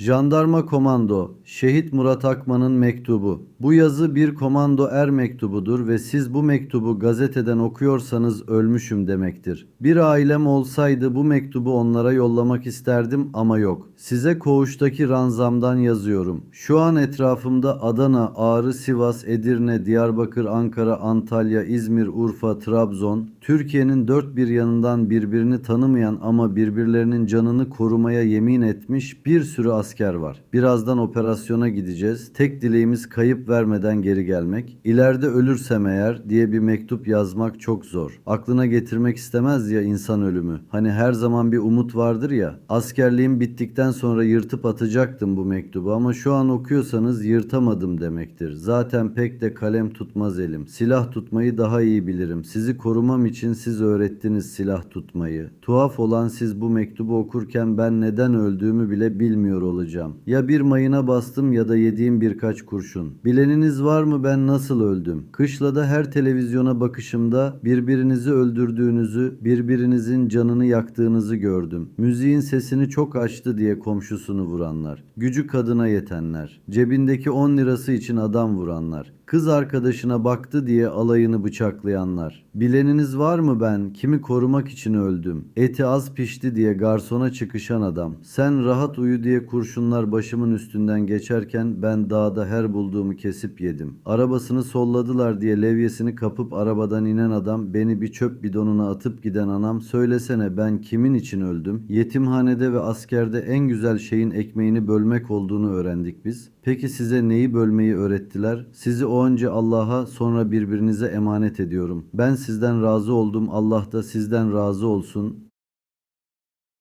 Jandarma Komando, Şehit Murat Akman'ın mektubu. Bu yazı bir komando er mektubudur ve siz bu mektubu gazeteden okuyorsanız ölmüşüm demektir. Bir ailem olsaydı bu mektubu onlara yollamak isterdim ama yok. Size koğuştaki ranzamdan yazıyorum. Şu an etrafımda Adana, Ağrı, Sivas, Edirne, Diyarbakır, Ankara, Antalya, İzmir, Urfa, Trabzon, Türkiye'nin dört bir yanından birbirini tanımayan ama birbirlerinin canını korumaya yemin etmiş bir sürü asker var. Birazdan operasyona gideceğiz. Tek dileğimiz kayıp vermeden geri gelmek. İleride ölürsem eğer diye bir mektup yazmak çok zor. Aklına getirmek istemez ya insan ölümü. Hani her zaman bir umut vardır ya. Askerliğim bittikten sonra yırtıp atacaktım bu mektubu ama şu an okuyorsanız yırtamadım demektir. Zaten pek de kalem tutmaz elim. Silah tutmayı daha iyi bilirim. Sizi korumam için siz öğrettiniz silah tutmayı. Tuhaf olan siz bu mektubu okurken ben neden öldüğümü bile bilmiyor olacağım. Ya bir mayına bastım ya da yediğim birkaç kurşun. Bileniniz var mı ben nasıl öldüm? Kışlada her televizyona bakışımda birbirinizi öldürdüğünüzü, birbirinizin canını yaktığınızı gördüm. Müziğin sesini çok açtı diye komşusunu vuranlar. Gücü kadına yetenler. Cebindeki 10 lirası için adam vuranlar. Kız arkadaşına baktı diye alayını bıçaklayanlar. Bileniniz var mı ben kimi korumak için öldüm. Eti az pişti diye garsona çıkışan adam. Sen rahat uyu diye kurşunlar başımın üstünden geçerken ben dağda her bulduğumu kesip yedim. Arabasını solladılar diye levyesini kapıp arabadan inen adam beni bir çöp bidonuna atıp giden anam söylesene ben kimin için öldüm? Yetimhanede ve askerde en güzel şeyin ekmeğini bölmek olduğunu öğrendik biz. Peki size neyi bölmeyi öğrettiler? Sizi o önce Allah'a sonra birbirinize emanet ediyorum. Ben sizden razı oldum. Allah da sizden razı olsun.